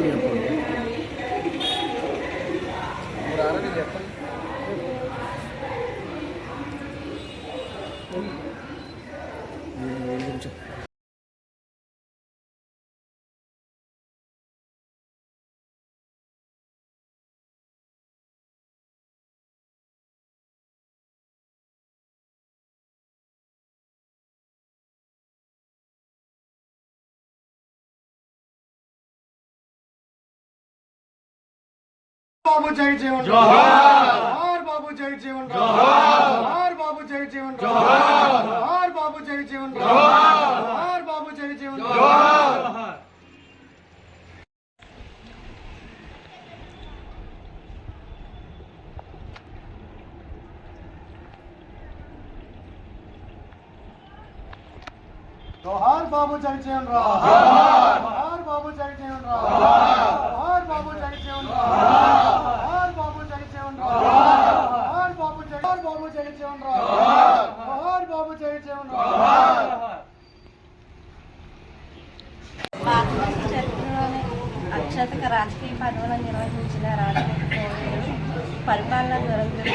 చెప్పండి చెప్పండి బాబు జై జీవన్ జోహార్ బాబు జై జీవన్ జోహార్ బాబు జై జీవన్ జోహార్ బాబు జై జీవన్ జోహార్ బాబు జై జీవన్ జోహార్ జోహార్ బాబు జై జీవన్ జోహార్ బాబు జై జీవన్ జోహార్ బాబు జై జీవన్ జోహార్ బాబు జై బాబు జై బాబు జై జీవన్ బాబు భారతదేశ చరిత్రలోనే అత్యధిక రాజకీయ పదవులను నిర్వహించిన రాజకీయ పరిపాలన దురంధులు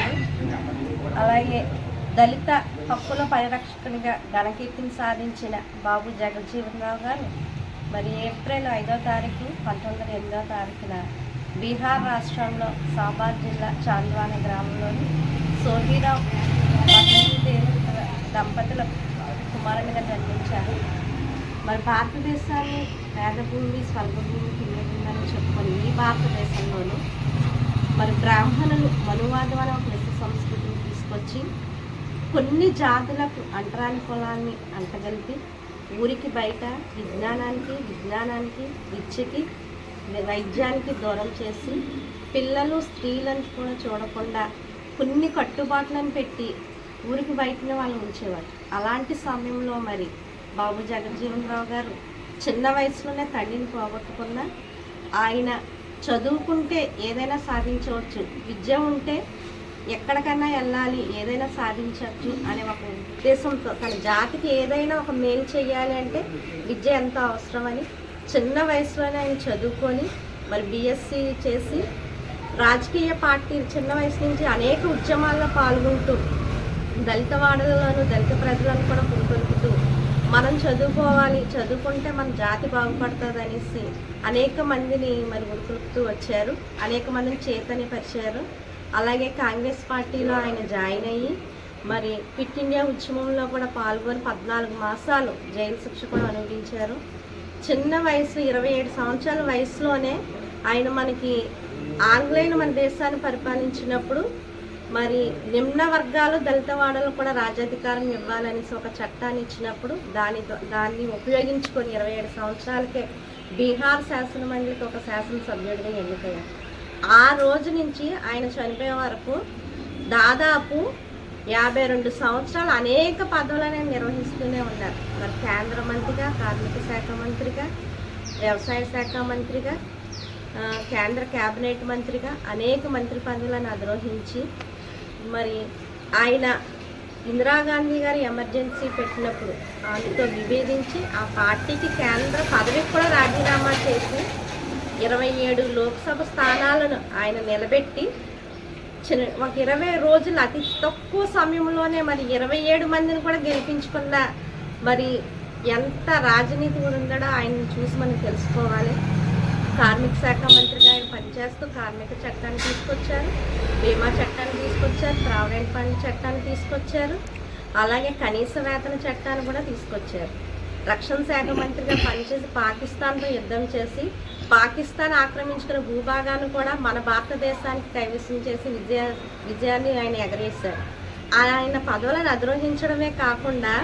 అలాగే దళిత హక్కుల పరిరక్షకునిగా ఘనకీర్తిని సాధించిన బాబు జగజ్జీవన్ రావు గారు మరి ఏప్రిల్ ఐదో తారీఖు పంతొమ్మిది వందల ఎనిమిదో తారీఖున బీహార్ రాష్ట్రంలో సాబాద్ జిల్లా చాంద్వాన గ్రామంలోని సోహీరావు దంపతుల కుమారునిగా జన్మించారు. మరి భారతదేశాన్ని వేదభూమి స్వర్గభూమి పుణ్యభూమి చెప్పుకొని ఈ భారతదేశంలోనూ మరి బ్రాహ్మణులు మనువాదం అనే ఒక సంస్కృతిని తీసుకొచ్చి కొన్ని జాతులకు అంటరాని పొలాన్ని అంటగలిపి ఊరికి బయట విజ్ఞానానికి విజ్ఞానానికి విద్యకి వైద్యానికి దూరం చేసి పిల్లలు స్త్రీలను కూడా చూడకుండా కొన్ని కట్టుబాట్లను పెట్టి ఊరికి బయటనే వాళ్ళు ఉంచేవారు. అలాంటి సమయంలో మరి బాబు జగజ్జీవనరావు గారు చిన్న వయసులోనే తండ్రిని పోగొట్టుకున్న ఆయన చదువుకుంటే ఏదైనా సాధించవచ్చు విద్య ఉంటే ఎక్కడికైనా వెళ్ళాలి ఏదైనా సాధించవచ్చు అనే ఒక ఉద్దేశంతో తన జాతికి ఏదైనా ఒక మేలు చేయాలి అంటే విద్య ఎంతో అవసరమని చిన్న వయసులోనే ఆయన చదువుకొని మరి బీఎస్సీ చేసి రాజకీయ పార్టీ చిన్న వయసు నుంచి అనేక ఉద్యమాల్లో పాల్గొంటూ దళిత వాడలను దళిత ప్రజలను కూడా పురుకొల్పుతూ మనం చదువుకోవాలి చదువుకుంటే మన జాతి బాగుపడుతుంది అనేసి అనేక మందిని మరి ఉరుకులుపుతూ వచ్చారు. అనేక మందిని పరిచారు అలాగే కాంగ్రెస్ పార్టీలో ఆయన జాయిన్ అయ్యి మరి క్విట్ ఇండియా ఉద్యమంలో కూడా పాల్గొని పద్నాలుగు మాసాలు జైలు శిక్ష కూడా అనుభవించారు. చిన్న వయసు ఇరవై ఏడు సంవత్సరాల వయసులోనే ఆయన మనకి ఆంగ్లేయులు మన దేశాన్ని పరిపాలించినప్పుడు మరి నిమ్న వర్గాలు దళిత వాడలు కూడా రాజ్యాధికారం ఇవ్వాలనేసి ఒక చట్టాన్ని ఇచ్చినప్పుడు దాని దాన్ని ఉపయోగించుకొని ఇరవై ఏడు సంవత్సరాలకే బీహార్ శాసన మండలికి ఒక శాసనసభ్యుడిగా ఎన్నికయ్యారు. ఆ రోజు నుంచి ఆయన చనిపోయే వరకు దాదాపు యాభై రెండు సంవత్సరాలు అనేక పదవులను ఆయన నిర్వహిస్తూనే ఉన్నారు. మరి కేంద్ర మంత్రిగా కార్మిక శాఖ మంత్రిగా వ్యవసాయ శాఖ మంత్రిగా కేంద్ర కేబినెట్ మంత్రిగా అనేక మంత్రి పదవులను అధిరోహించి మరి ఆయన ఇందిరాగాంధీ గారు ఎమర్జెన్సీ పెట్టినప్పుడు ఆమెతో విభేదించి ఆ పార్టీకి కేంద్ర పదవికి కూడా రాజీనామా చేసి ఇరవై ఏడు లోక్సభ స్థానాలను ఆయన నిలబెట్టి ఒక ఇరవై రోజులు అతి తక్కువ సమయంలోనే మరి ఇరవై ఏడు మందిని కూడా గెలిపించుకున్న మరి ఎంత రాజనీతి ఉందడో ఉందో ఆయన్ని చూసి మనం తెలుసుకోవాలి. కార్మిక శాఖ మంత్రిగా ఆయన పనిచేస్తూ కార్మిక చట్టాన్ని తీసుకొచ్చారు. బీమా చట్టాన్ని తీసుకొచ్చారు. ప్రావిడెంట్ ఫండ్ చట్టాన్ని తీసుకొచ్చారు. అలాగే కనీస వేతన చట్టాన్ని కూడా తీసుకొచ్చారు. రక్షణ శాఖ మంత్రిగా పనిచేసి పాకిస్తాన్తో యుద్ధం చేసి పాకిస్తాన్ ఆక్రమించుకున్న భూభాగాన్ని కూడా మన భారతదేశానికి కైవసం చేసి విజయ విజయాన్ని ఆయన ఎగరేశారు. ఆయన పదవులను అధిరోహించడమే కాకుండా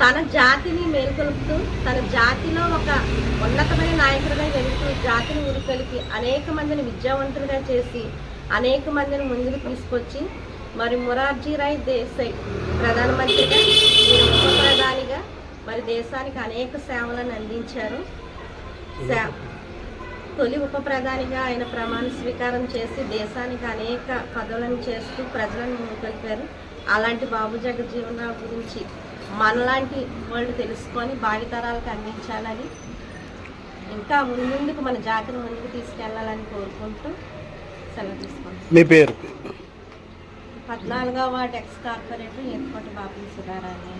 తన జాతిని మేల్కొలుపుతూ తన జాతిలో ఒక ఉన్నతమైన నాయకుడిగా వెళుతూ జాతిని ఉరికొలిపి అనేక మందిని విద్యావంతులుగా చేసి అనేక మందిని ముందుకు తీసుకొచ్చి మరి మొరార్జీరాయ్ దేశాయ్ ప్రధానమంత్రిగా మరి దేశానికి అనేక సేవలను అందించారు. సే తొలి ఉప ప్రధానిగా ఆయన ప్రమాణ స్వీకారం చేసి దేశానికి అనేక పదవులను చేస్తూ ప్రజలను ముందుకెళ్ళారు అలాంటి బాబు జగజ్జీవన్ రావు గురించి మనలాంటి వాళ్ళు తెలుసుకొని భావితరాలకు అందించాలని ఇంకా ముందుకు మన జాతిని ముందుకు తీసుకెళ్ళాలని కోరుకుంటూ సెలవు తీసుకుంటాం మీ పేరు? పద్నాలుగో వార్డు ఎక్స్ కార్పొరేటర్ ఎత్తుకోటి బాపుల సుధారాణి.